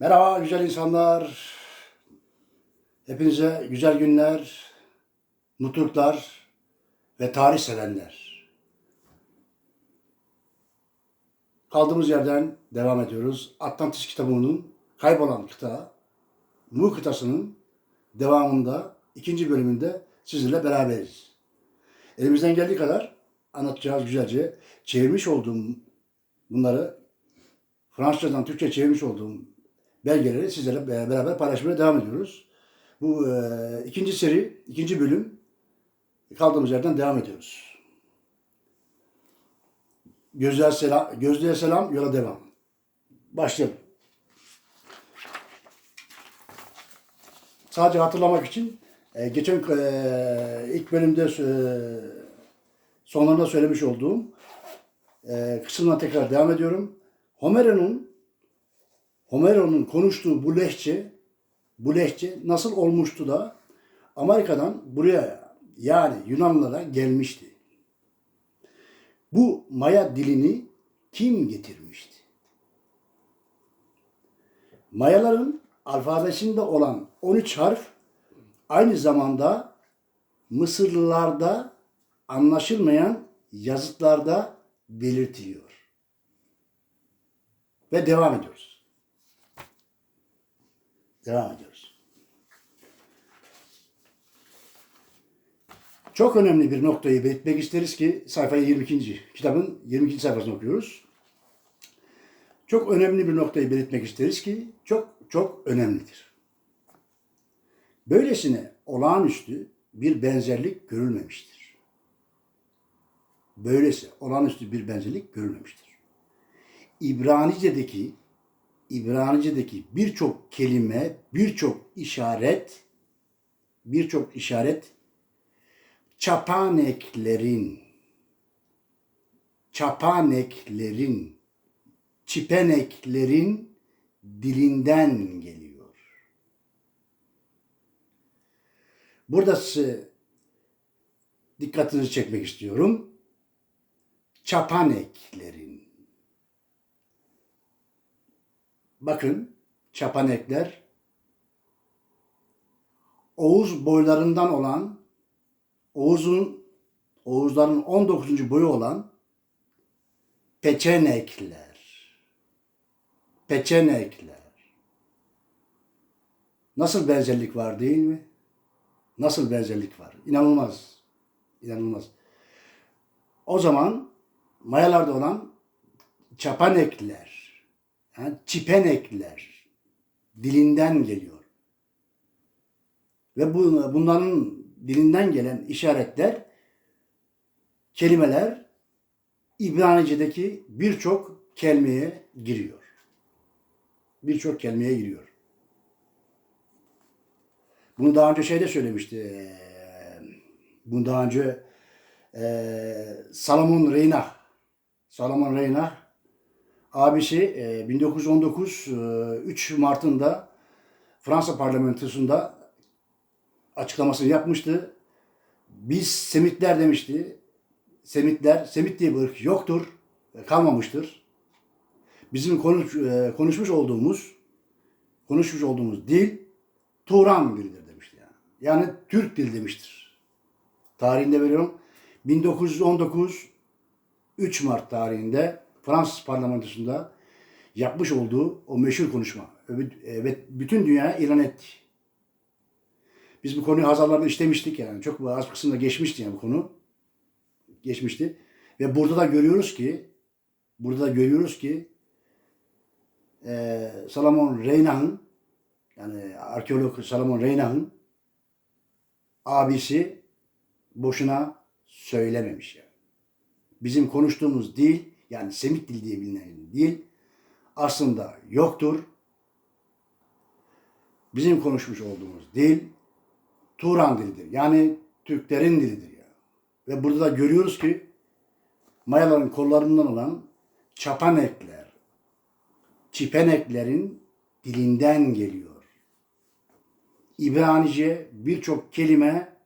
Merhaba güzel insanlar. Hepinize güzel günler, mutluluklar ve tarih sevenler. Kaldığımız yerden devam ediyoruz. Atlantis kitabının kaybolan kıta, Mu kıtasının devamında ikinci bölümünde sizinle beraberiz. Elimizden geldiği kadar anlatacağız güzelce. Çevirmiş olduğum bunları Fransızcadan Türkçe çevirmiş olduğum belgeleri sizlerle beraber paylaşmaya devam ediyoruz. Bu e, ikinci seri, ikinci bölüm kaldığımız yerden devam ediyoruz. Gözler selam, gözlüğe selam, yola devam. Başlayalım. Sadece hatırlamak için e, geçen e, ilk bölümde e, sonlarında söylemiş olduğum e, kısımdan tekrar devam ediyorum. Homero'nun Homero'nun konuştuğu bu lehçe bu lehçe nasıl olmuştu da Amerika'dan buraya yani Yunanlılara gelmişti. Bu Maya dilini kim getirmişti? Mayaların alfabesinde olan 13 harf aynı zamanda Mısırlılarda anlaşılmayan yazıtlarda belirtiliyor. Ve devam ediyoruz. Devam ediyoruz. Çok önemli bir noktayı belirtmek isteriz ki sayfayı 22. kitabın 22. sayfasını okuyoruz. Çok önemli bir noktayı belirtmek isteriz ki çok çok önemlidir. Böylesine olağanüstü bir benzerlik görülmemiştir. Böylesi olağanüstü bir benzerlik görülmemiştir. İbranice'deki İbranice'deki birçok kelime, birçok işaret, birçok işaret çapaneklerin, çapaneklerin, çipeneklerin dilinden geliyor. Burada size dikkatinizi çekmek istiyorum. Çapaneklerin. Bakın çapanekler Oğuz boylarından olan Oğuz'un Oğuzların 19. boyu olan peçenekler. Peçenekler. Nasıl benzerlik var değil mi? Nasıl benzerlik var? İnanılmaz. İnanılmaz. O zaman Mayalarda olan çapanekler, yani çipenekler dilinden geliyor. Ve bu, bunların dilinden gelen işaretler, kelimeler İbranice'deki birçok kelimeye giriyor. Birçok kelimeye giriyor. Bunu daha önce şeyde söylemişti. Bunu daha önce Salomon Reyna Salomon Reyna abisi e, 1919 e, 3 Mart'ında Fransa parlamentosunda açıklamasını yapmıştı. Biz Semitler demişti. Semitler, Semit diye bir ırk yoktur, kalmamıştır. Bizim konuş, e, konuşmuş olduğumuz konuşmuş olduğumuz dil Turan dilidir demişti yani. Yani Türk dil demiştir. Tarihinde veriyorum. 1919 3 Mart tarihinde Fransız parlamentosunda yapmış olduğu o meşhur konuşma ve bütün dünyaya ilan etti. Biz bu konuyu Hazarlar'da işlemiştik yani. Çok az kısımda geçmişti yani bu konu. Geçmişti. Ve burada da görüyoruz ki burada da görüyoruz ki e, Salomon Reyna'nın yani arkeolog Salomon Reyna'nın abisi boşuna söylememiş yani. Bizim konuştuğumuz dil yani Semit dil diye bilinen dil aslında yoktur. Bizim konuşmuş olduğumuz dil Turan dilidir. Yani Türklerin dilidir ya. Ve burada da görüyoruz ki Mayaların kollarından olan çapanekler, çipeneklerin dilinden geliyor. İbranice birçok kelime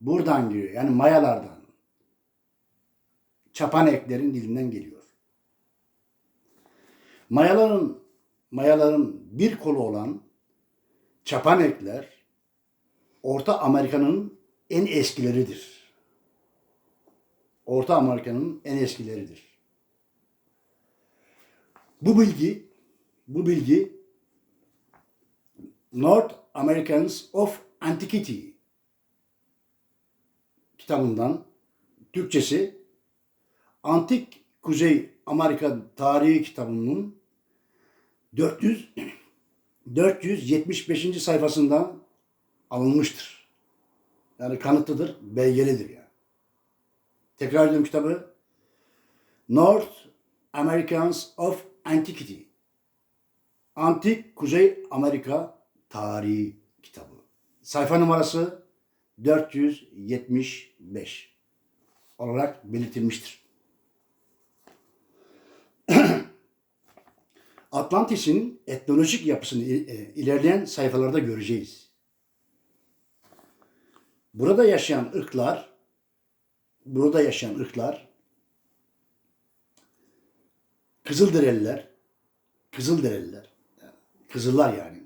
buradan geliyor. Yani Mayalardan. Çapaneklerin dilinden geliyor. Mayaların mayaların bir kolu olan çapanekler Orta Amerika'nın en eskileridir. Orta Amerika'nın en eskileridir. Bu bilgi bu bilgi North Americans of Antiquity kitabından Türkçesi Antik Kuzey Amerika Tarihi kitabının 400 475. sayfasından alınmıştır. Yani kanıtlıdır, belgelidir yani. Tekrar ediyorum kitabı. North Americans of Antiquity. Antik Kuzey Amerika Tarihi kitabı. Sayfa numarası 475 olarak belirtilmiştir. Atlantis'in etnolojik yapısını i- e, ilerleyen sayfalarda göreceğiz. Burada yaşayan ırklar, burada yaşayan ırklar, Kızılderililer, Kızılderililer, Kızıllar yani,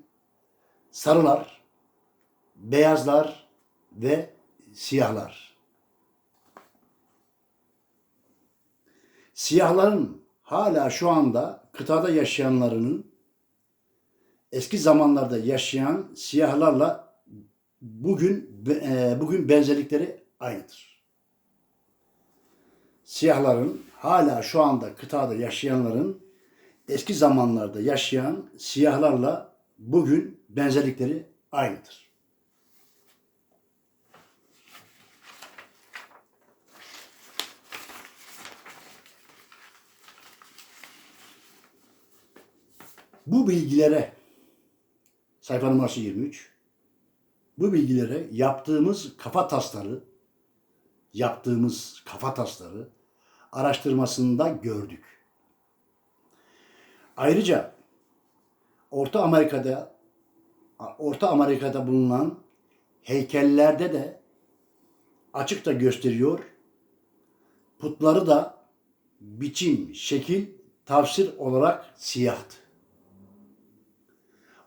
Sarılar, Beyazlar ve Siyahlar. Siyahların hala şu anda kıtada yaşayanlarının eski zamanlarda yaşayan siyahlarla bugün e, bugün benzerlikleri aynıdır. Siyahların hala şu anda kıtada yaşayanların eski zamanlarda yaşayan siyahlarla bugün benzerlikleri aynıdır. Bu bilgilere sayfa numarası 23 bu bilgilere yaptığımız kafa tasları yaptığımız kafa tasları araştırmasında gördük. Ayrıca Orta Amerika'da Orta Amerika'da bulunan heykellerde de açıkça gösteriyor. Putları da biçim, şekil, tavsir olarak siyahtı.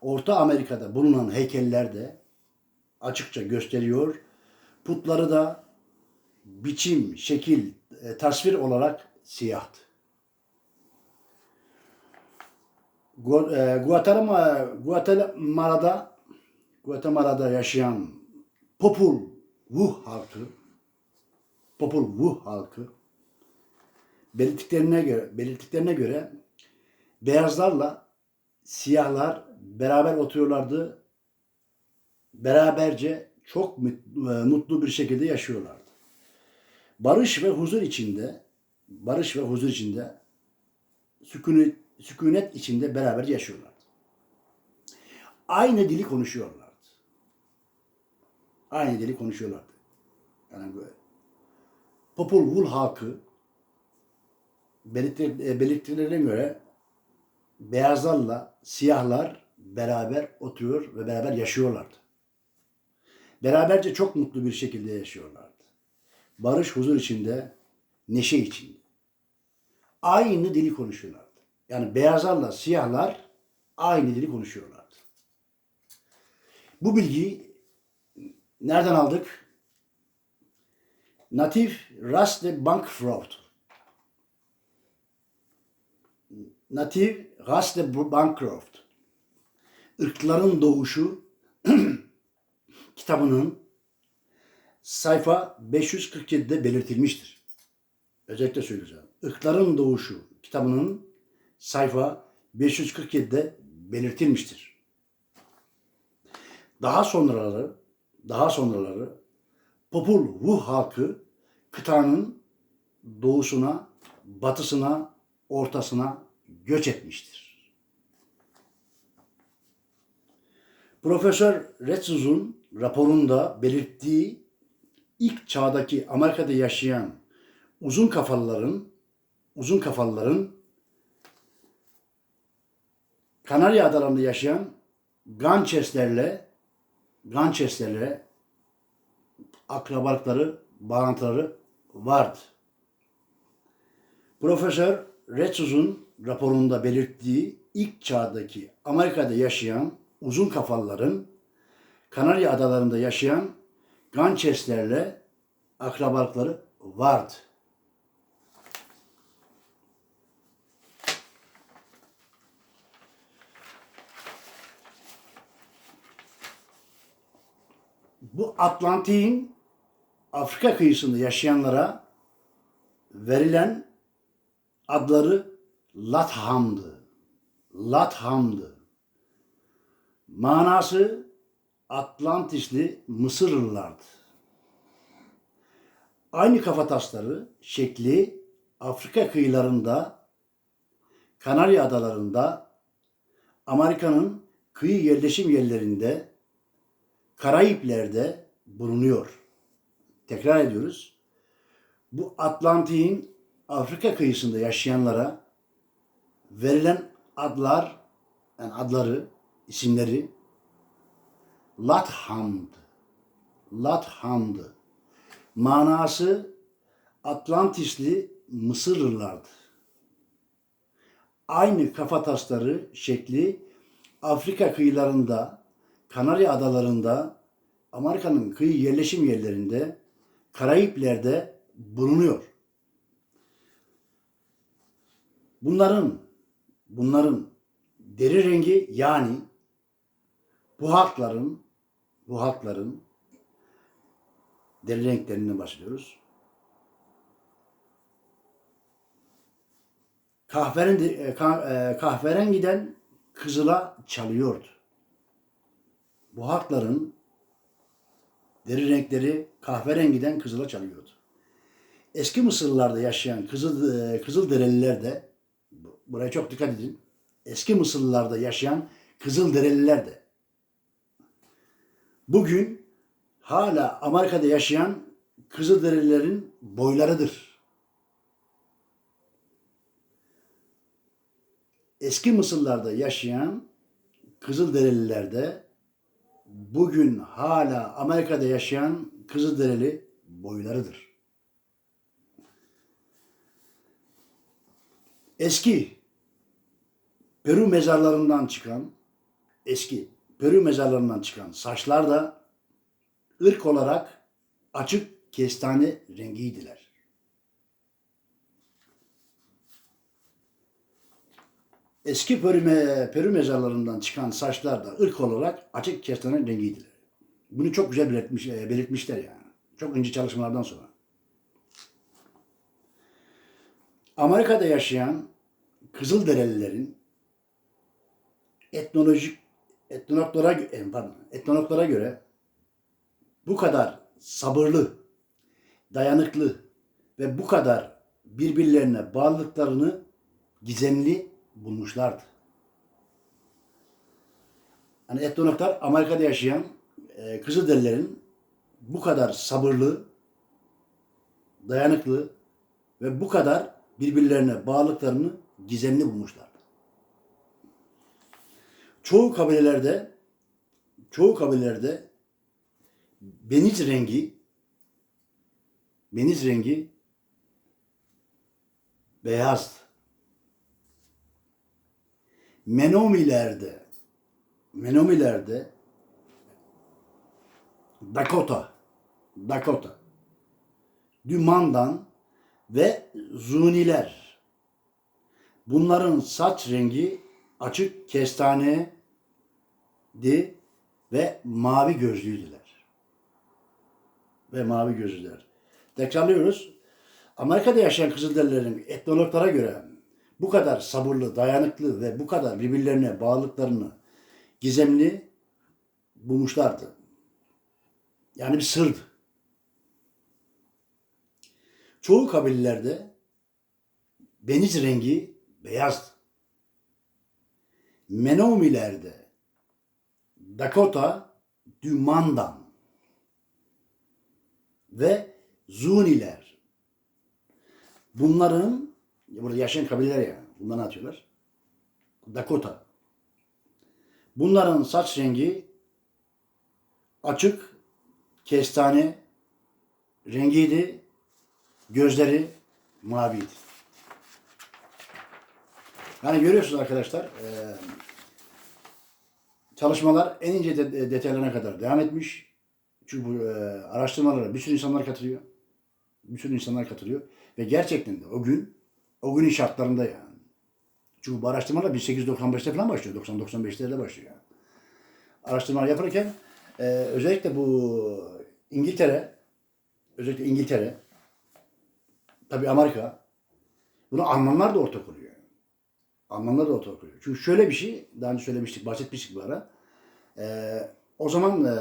Orta Amerika'da bulunan heykellerde açıkça gösteriyor. Putları da biçim, şekil, e, tasvir olarak siyahtı. Gu- e, Guatemala, Guatemala'da Guatemala'da yaşayan Popul Vuh halkı Popul Vuh halkı belirttiklerine göre belirttiklerine göre beyazlarla siyahlar beraber oturuyorlardı. Beraberce çok e, mutlu bir şekilde yaşıyorlardı. Barış ve huzur içinde barış ve huzur içinde sükunet, sükunet içinde beraber yaşıyorlardı. Aynı dili konuşuyorlardı. Aynı dili konuşuyorlardı. Yani böyle. Popul Vul halkı e, belirtilerine göre beyazlarla siyahlar beraber oturuyor ve beraber yaşıyorlardı. Beraberce çok mutlu bir şekilde yaşıyorlardı. Barış, huzur içinde, neşe içinde. Aynı dili konuşuyorlardı. Yani beyazlarla siyahlar aynı dili konuşuyorlardı. Bu bilgiyi nereden aldık? Natif Raste Bankfraud. Natif Raste Bancroft. Irkların Doğuşu kitabının sayfa 547'de belirtilmiştir. Özellikle söyleyeceğim. Irkların Doğuşu kitabının sayfa 547'de belirtilmiştir. Daha sonraları, daha sonraları Popul Vuh halkı kıtanın doğusuna, batısına, ortasına göç etmiştir. Profesör Retzuz'un raporunda belirttiği ilk çağdaki Amerika'da yaşayan uzun kafalıların uzun kafalıların Kanarya Adalarında yaşayan Gancheslerle Gancheslerle akrabalıkları, bağlantıları vardı. Profesör Retzuz'un raporunda belirttiği ilk çağdaki Amerika'da yaşayan uzun kafalıların Kanarya Adaları'nda yaşayan Gancheslerle akrabalıkları vardı. Bu Atlantik'in Afrika kıyısında yaşayanlara verilen adları Latham'dı. Latham'dı. Manası Atlantisli Mısırlılardı. Aynı kafatasları, şekli Afrika kıyılarında, Kanarya Adalarında, Amerika'nın kıyı yerleşim yerlerinde, Karayipler'de bulunuyor. Tekrar ediyoruz. Bu Atlantik'in Afrika kıyısında yaşayanlara verilen adlar, yani adları, isimleri Latham'd. Latham'd. Manası Atlantisli Mısırlılardı. Aynı kafatasları şekli Afrika kıyılarında, Kanarya adalarında, Amerika'nın kıyı yerleşim yerlerinde, Karayipler'de bulunuyor. Bunların bunların deri rengi yani bu halkların bu halkların deri renklerinden bahsediyoruz. Kahverengi, e, e, kahverengiden kızıla çalıyordu. Bu halkların deri renkleri kahverengiden kızıla çalıyordu. Eski Mısırlılarda yaşayan Kızıl e, Kızılderililer de bu- buraya çok dikkat edin. Eski Mısırlılarda yaşayan Kızılderililer de bugün hala Amerika'da yaşayan Kızılderililerin boylarıdır. Eski Mısırlarda yaşayan Kızılderililer de bugün hala Amerika'da yaşayan Kızılderili boylarıdır. Eski Peru mezarlarından çıkan eski Peru mezarlarından çıkan saçlar da ırk olarak açık kestane rengiydiler. Eski Peru, me- Peru mezarlarından çıkan saçlar da ırk olarak açık kestane rengiydiler. Bunu çok güzel belirtmiş, e, belirtmişler yani. Çok ince çalışmalardan sonra. Amerika'da yaşayan Kızılderililerin etnolojik etnologlara pardon, etnologlara göre bu kadar sabırlı, dayanıklı ve bu kadar birbirlerine bağlılıklarını gizemli bulmuşlardı. Hani etnologlar Amerika'da yaşayan e, Kızılderililerin bu kadar sabırlı, dayanıklı ve bu kadar birbirlerine bağlılıklarını gizemli bulmuşlardı. Çoğu kabilelerde çoğu kabilelerde beniz rengi beniz rengi beyazdı. Menomilerde Menomilerde Dakota Dakota Dümandan ve Zuniler bunların saç rengi açık kestane di ve mavi gözlüydüler. Ve mavi gözlüler. Tekrarlıyoruz. Amerika'da yaşayan Kızılderililerin etnologlara göre bu kadar sabırlı, dayanıklı ve bu kadar birbirlerine bağlılıklarını gizemli bulmuşlardı. Yani bir sırdı. Çoğu kabilelerde beniz rengi beyazdı. Menomilerde Dakota, Dümandan ve Zuniler. Bunların burada yaşayan kabileler ya. Bunları atıyorlar. Dakota. Bunların saç rengi açık kestane rengiydi. Gözleri maviydi. Yani görüyorsunuz arkadaşlar e, çalışmalar en ince de- detaylarına kadar devam etmiş. Çünkü bu e, araştırmalara bir sürü insanlar katılıyor. Bir sürü insanlar katılıyor. Ve gerçekten de o gün, o günün şartlarında yani. Çünkü bu araştırmalar 1895'te falan başlıyor. 90-95'lerde başlıyor yani. Araştırmalar yaparken e, özellikle bu İngiltere, özellikle İngiltere, tabii Amerika, bunu Almanlar da ortak oluyor. Almanlar da ortak oluyor. Çünkü şöyle bir şey, daha önce söylemiştik, bahsetmiştik bu ara. Ee, o zaman e,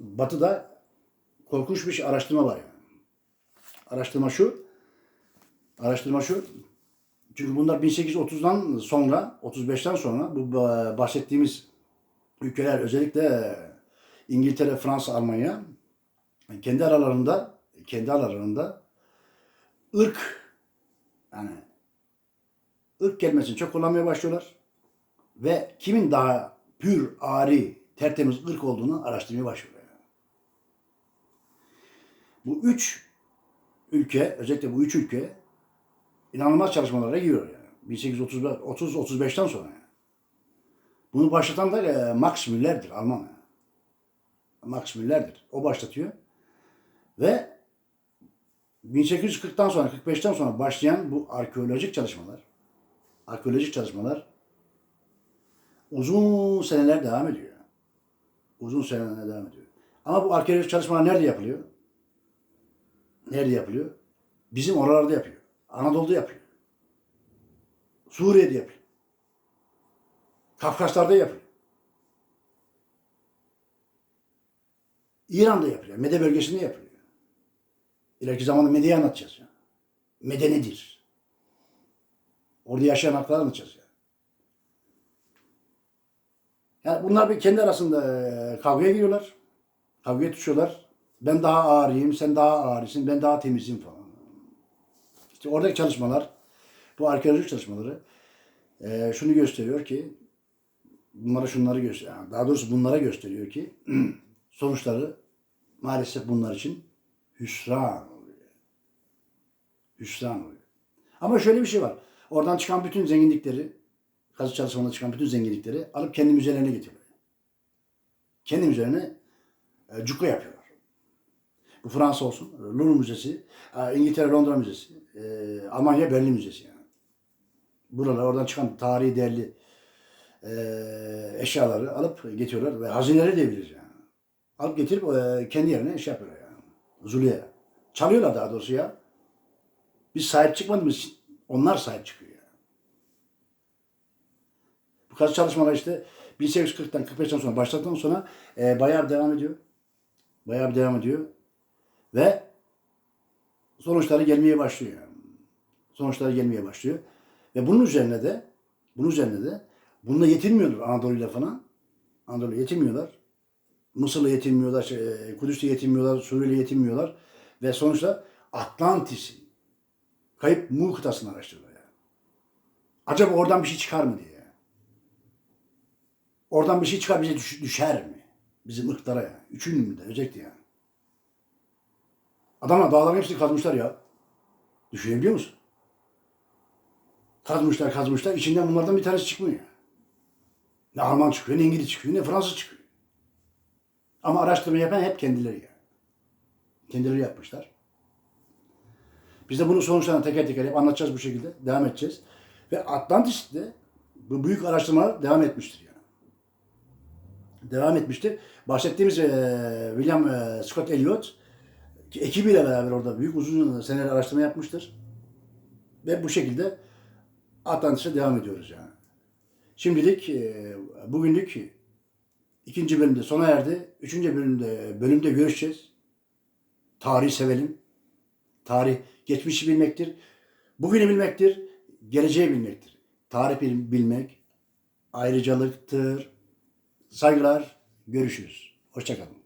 Batı'da korkunç bir araştırma var yani. Araştırma şu, araştırma şu, çünkü bunlar 1830'dan sonra, 35'ten sonra bu ba- bahsettiğimiz ülkeler özellikle İngiltere, Fransa, Almanya kendi aralarında kendi aralarında ırk yani ırk kelimesini çok kullanmaya başlıyorlar. Ve kimin daha pür, ari, tertemiz ırk olduğunu araştırmaya başlıyorlar. Bu üç ülke, özellikle bu üç ülke inanılmaz çalışmalara giriyor yani. 1830-35'ten sonra yani. Bunu başlatan da e, Max Müller'dir, Alman. yani. Max Müller'dir. O başlatıyor. Ve 1840'tan sonra, 45'ten sonra başlayan bu arkeolojik çalışmalar, arkeolojik çalışmalar uzun seneler devam ediyor. Uzun seneler devam ediyor. Ama bu arkeolojik çalışmalar nerede yapılıyor? Nerede yapılıyor? Bizim oralarda yapıyor. Anadolu'da yapıyor. Suriye'de yapıyor. Kafkaslar'da yapıyor. İran'da yapıyor. Mede bölgesinde yapıyor. İleriki zamanda Mede'yi anlatacağız ya. Mede nedir? Orada yaşayan halkları anlatacağız ya. Yani bunlar bir kendi arasında e, kavgaya giriyorlar. Kavgaya tutuşuyorlar. Ben daha ağrıyım, sen daha ağrısın, ben daha temizim falan. İşte oradaki çalışmalar, bu arkeolojik çalışmaları e, şunu gösteriyor ki, bunlara şunları gösteriyor. yani daha doğrusu bunlara gösteriyor ki sonuçları maalesef bunlar için hüsran oluyor. Hüsran oluyor. Ama şöyle bir şey var. Oradan çıkan bütün zenginlikleri, kazı çalışmalarında çıkan bütün zenginlikleri alıp kendi müzelerine getiriyorlar. Kendi müzelerine e, cukka yapıyorlar. Bu Fransa olsun, Louvre Müzesi, e, İngiltere Londra Müzesi, e, Almanya Berlin Müzesi yani. Buralar oradan çıkan tarihi değerli e, eşyaları alıp getiriyorlar ve hazineleri diyebiliriz yani. Alıp getirip e, kendi yerine şey yapıyorlar yani. Zulu'ya. Çalıyorlar daha doğrusu ya. Biz sahip çıkmadığımız için onlar sahip çıkıyor yani. Bu kazı çalışmalar işte 1840'tan 45'ten sonra başladıktan sonra e, bayağı bir devam ediyor. Bayağı bir devam ediyor. Ve sonuçları gelmeye başlıyor. Sonuçları gelmeye başlıyor. Ve bunun üzerine de bunun üzerine de bununla yetinmiyorlar Anadolu'yla falan. Anadolu'yla yetinmiyorlar. Mısır'la yetinmiyorlar, şey, e, Kudüs'le yetinmiyorlar, Suriye'yle yetinmiyorlar. Ve sonuçta Atlantis'i, kayıp Mu kıtasını araştırıyorlar. Yani. Acaba oradan bir şey çıkar mı diye. Oradan bir şey çıkar bize düş- düşer mi? Bizim ırklara yani. Üçünün de özellikle yani. Adamlar dağların hepsini kazmışlar ya. Düşünebiliyor musun? Kazmışlar kazmışlar. içinden bunlardan bir tanesi çıkmıyor. Ne Alman çıkıyor, ne İngiliz çıkıyor, ne Fransız çıkıyor. Ama araştırma yapan hep kendileri yani. Kendileri yapmışlar. Biz de bunun sonuçlarını teker teker hep anlatacağız bu şekilde. Devam edeceğiz. Ve Atlantis'te bu büyük araştırmalar devam etmiştir yani. Devam etmiştir. Bahsettiğimiz William eee, Scott Elliot ki ekibiyle beraber orada büyük uzun seneler araştırma yapmıştır. Ve bu şekilde Atlantis'e devam ediyoruz yani. Şimdilik bugünlük ikinci bölümde sona erdi. Üçüncü bölümde bölümde görüşeceğiz. Tarihi sevelim. Tarih geçmişi bilmektir. Bugünü bilmektir. Geleceği bilmektir. Tarih bil- bilmek ayrıcalıktır. Saygılar. Görüşürüz. Hoşçakalın.